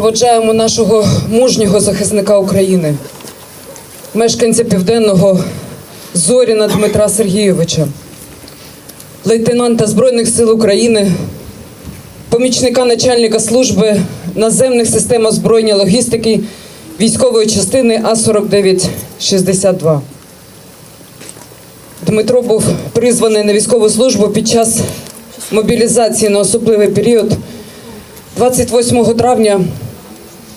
проводжаємо нашого мужнього захисника України, мешканця південного Зоріна Дмитра Сергійовича, лейтенанта Збройних сил України, помічника начальника служби наземних систем озброєння логістики військової частини А-4962. Дмитро був призваний на військову службу під час мобілізації на особливий період 28 травня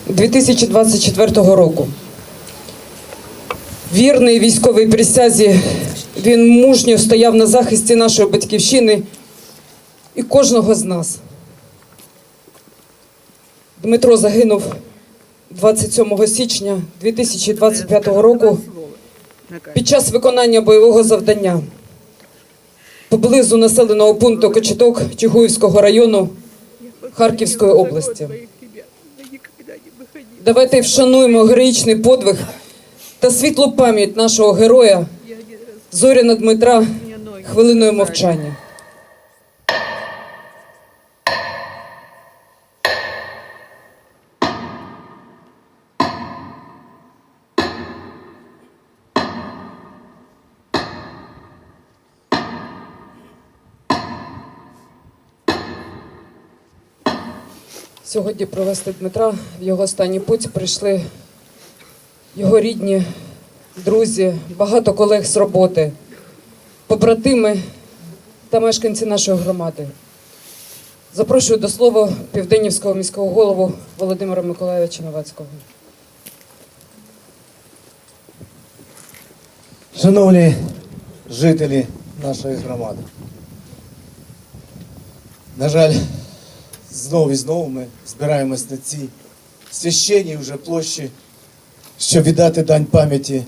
2024 року. Вірний військовій присязі, він мужньо стояв на захисті нашої батьківщини і кожного з нас. Дмитро загинув 27 січня 2025 року під час виконання бойового завдання поблизу населеного пункту Кочеток Чугуївського району Харківської області. Давайте вшануємо героїчний подвиг та світлу пам'ять нашого героя Зоряна Дмитра хвилиною мовчання. Сьогодні провести Дмитра в його останній путь прийшли його рідні, друзі, багато колег з роботи, побратими та мешканці нашої громади. Запрошую до слова південнівського міського голову Володимира Миколайовича Новацького. Шановні жителі нашої громади, на жаль, знову і знову ми збираємось на цій священній вже площі, щоб віддати дань пам'яті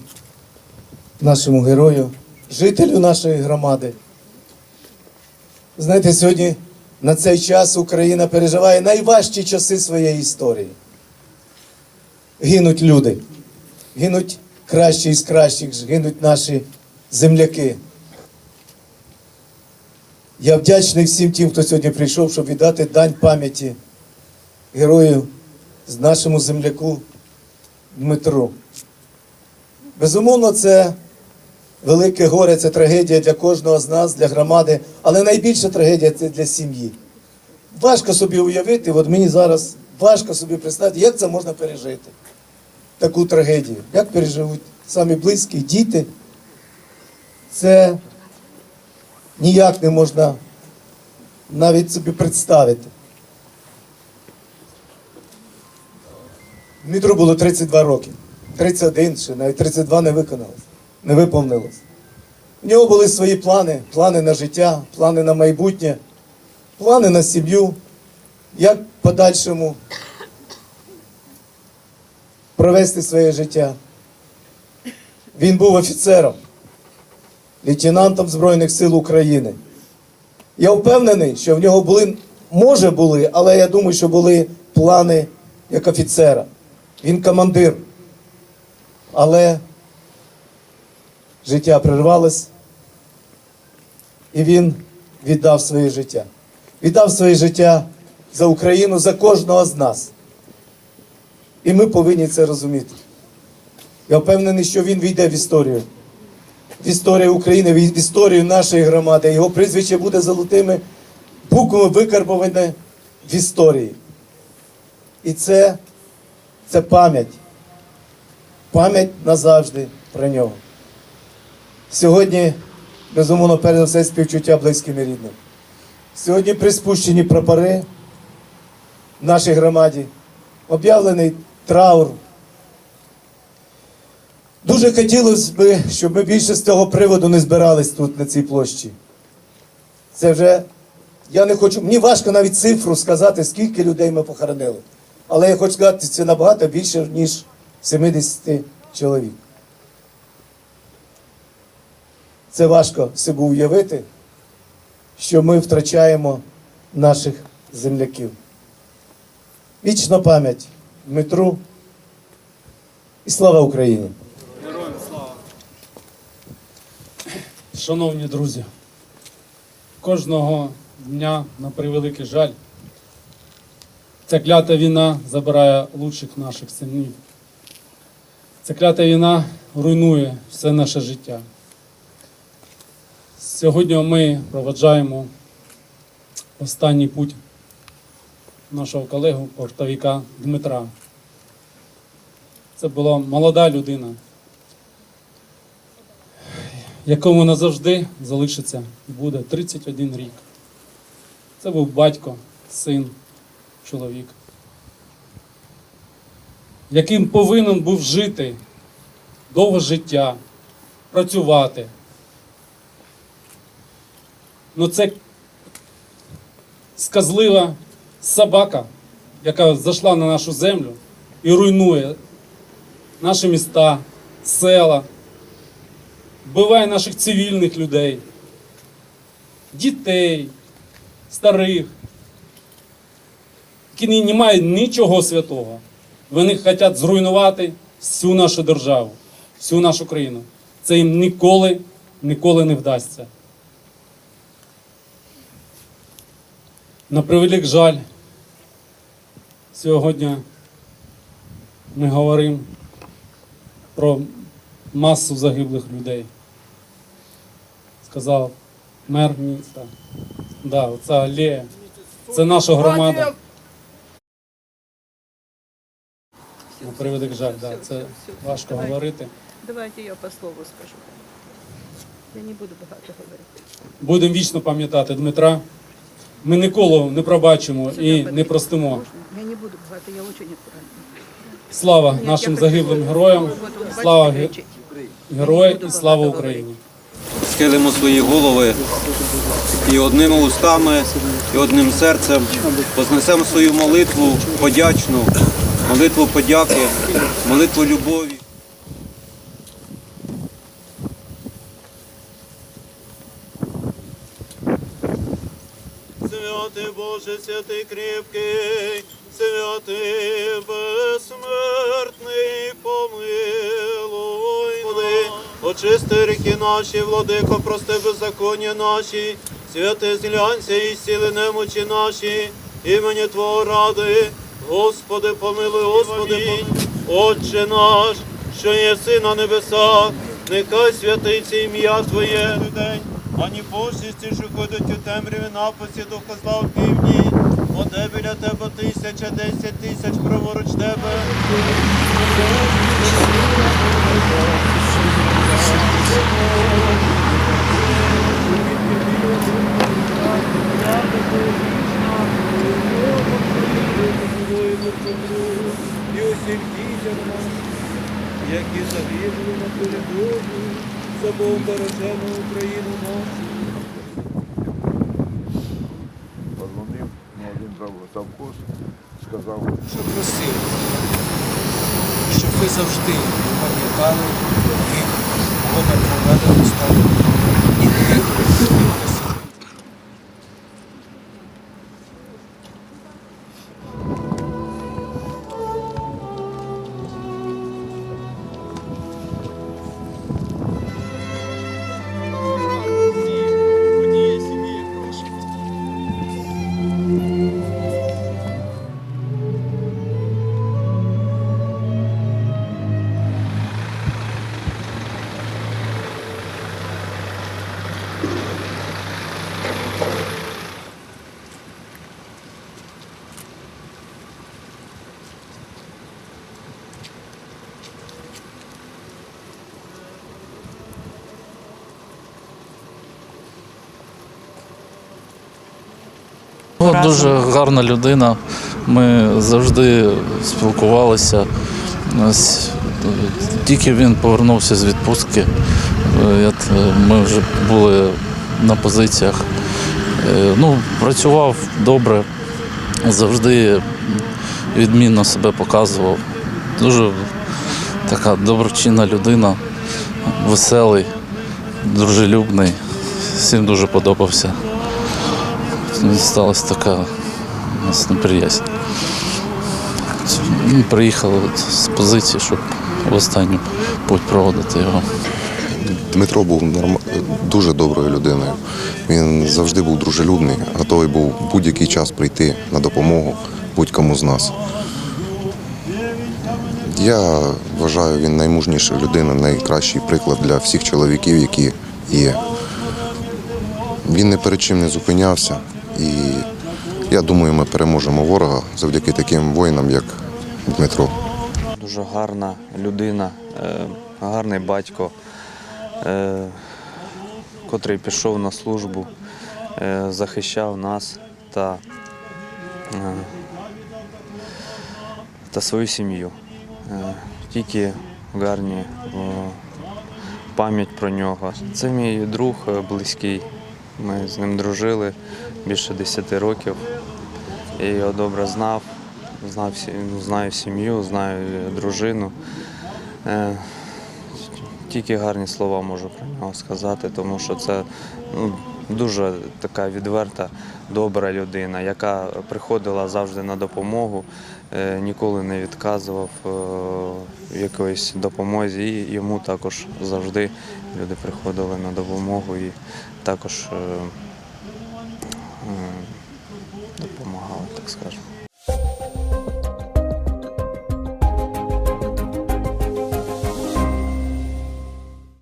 нашому герою, жителю нашої громади. Знаєте, сьогодні на цей час Україна переживає найважчі часи своєї історії. Гинуть люди, гинуть кращі із кращих, гинуть наші земляки. Я вдячний всім тим, хто сьогодні прийшов, щоб віддати дань пам'яті герою з нашому земляку Дмитру. Безумовно, це велике горе, це трагедія для кожного з нас, для громади, але найбільша трагедія це для сім'ї. Важко собі уявити, от мені зараз важко собі представити, як це можна пережити. Таку трагедію. Як переживуть самі близькі, діти. Це ніяк не можна навіть собі представити. Дмитру було 32 роки. 31 ще, навіть 32 не виконалось, не виповнилось. У нього були свої плани, плани на життя, плани на майбутнє, плани на сім'ю, як подальшому провести своє життя. Він був офіцером, лейтенантом Збройних сил України. Я впевнений, що в нього були, може були, але я думаю, що були плани як офіцера. Він командир. Але життя прервалось, і він віддав своє життя. Віддав своє життя за Україну, за кожного з нас. І ми повинні це розуміти. Я впевнений, що він війде в історію. В історію України, в історію нашої громади. Його прізвище буде золотими буквами викарбоване в історії. І це, це пам'ять. Пам'ять назавжди про нього. Сьогодні, безумовно, перш все, співчуття близьким і рідним. Сьогодні приспущені прапори в нашій громаді, об'явлений траур. Дуже хотілося б, щоб ми більше з цього приводу не збирались тут, на цій площі. Це вже, я не хочу, мені важко навіть цифру сказати, скільки людей ми похоронили. Але я хочу сказати, це набагато більше, ніж 70 чоловік. Це важко собі уявити, що ми втрачаємо наших земляків. Вічна пам'ять Дмитру і слава Україні! Шановні друзі, кожного дня, на превеликий жаль, Ця клята війна забирає лучших наших синів. Ця клята війна руйнує все наше життя. Сьогодні ми проведжаємо останній путь нашого колегу портовика Дмитра. Це була молода людина, якому назавжди залишиться і буде 31 рік. Це був батько, син, чоловік, яким повинен був жити довге життя, працювати. Ну це сказлива собака, яка зайшла на нашу землю і руйнує наші міста, села, вбиває наших цивільних людей, дітей, старих, які не, мають нічого святого. Вони хочуть зруйнувати всю нашу державу, всю нашу країну. Це їм ніколи, ніколи не вдасться. На превелик жаль, сьогодні ми говоримо про масу загиблих людей. Сказав мер міста. Да, оця алея. Це наша громада. На превелик жаль, да, це важко Давай. говорити. Давайте я по слову скажу. Я не буду багато говорити. Будемо вічно пам'ятати Дмитра. Ми ніколи не пробачимо і не простимо. Я не буду багато, я дуже. Слава нашим загиблим героям. Слава ге- кричить. герої буду і слава Україні! Схилимо свої голови і одними устами, і одним серцем вознесемо свою молитву подячну, молитву подяки, молитву любові. Святий Боже, святий кріпкий, святий безсмертний, очисти ріки наші, владико, прости беззаконня наші, святи зглянься і сіли немочі наші, імені Твого ради, Господи, помилуй, Господи. Отче наш, що єси на небесах, нехай святиться ім'я Твоє день, ані пошісті, що ходять у темряві напасі до козла в півдні. Оде біля тебе тисяча, десять тисяч праворуч тебе. І усім дітям нашим, які загинули на передові, за Богом бережемо Україну нашу. Позвонив на один зав- завхоз, сказав, Що просив, щоб ви завжди пам'ятали тих, кого ми Ну, дуже гарна людина. Ми завжди спілкувалися. Е, Тільки він повернувся з відпустки. е, т- Ми вже були на позиціях. Е, Ну, працював добре, завжди відмінно себе показував. Дуже така доброчинна людина, веселий, дружелюбний. Всім дуже подобався. Сталася така у нас неприязнь. Ми приїхали з позиції, щоб в останню путь проводити його. Дмитро був норм... дуже доброю людиною. Він завжди був дружелюбний, готовий був будь-який час прийти на допомогу, будь-кому з нас. Я вважаю, він наймужніша людина, найкращий приклад для всіх чоловіків, які є. Він не перед чим не зупинявся. І я думаю, ми переможемо ворога завдяки таким воїнам, як Дмитро. Дуже гарна людина, е, гарний батько, е, котрий пішов на службу, е, захищав нас та, та свою сім'ю. Тільки гарні пам'ять про нього. Це мій друг близький. Ми з ним дружили більше 10 років. Я його добре знав, знав знаю сім'ю, знаю дружину. Е, Тільки гарні слова можу про нього сказати, тому що це ну, дуже така відверта, добра людина, яка приходила завжди на допомогу, е, ніколи не відказував е, якоїсь допомозі. І йому також завжди люди приходили на допомогу і також так скажемо.